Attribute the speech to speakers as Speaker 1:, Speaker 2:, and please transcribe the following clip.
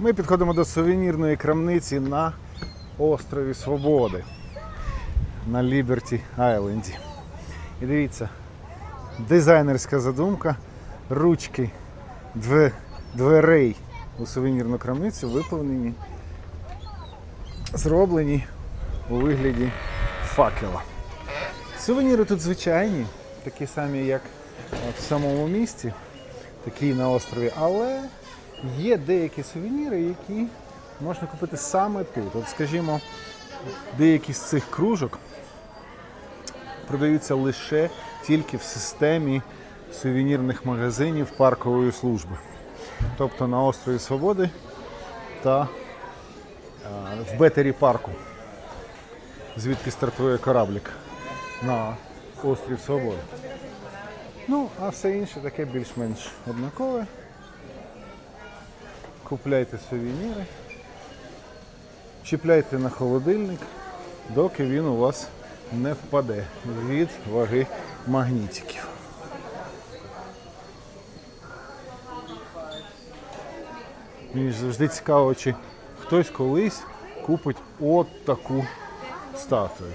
Speaker 1: Ми підходимо до сувенірної крамниці на острові Свободи на Ліберті Айленді. І дивіться, дизайнерська задумка, ручки дверей у сувенірну крамницю виповнені, зроблені у вигляді факела. Сувеніри тут звичайні, такі самі, як в самому місті, такі на острові, але є деякі сувеніри, які можна купити саме тут. От, скажімо, деякі з цих кружок продаються лише тільки в системі сувенірних магазинів паркової служби. Тобто на острові Свободи та е, в Бетері парку, звідки стартує кораблік на острів Свободи. Ну, а все інше таке більш-менш однакове. Купляйте сувеніри, чіпляйте на холодильник, доки він у вас не впаде від ваги магнітиків. Мені завжди цікаво, чи хтось колись купить от таку статую.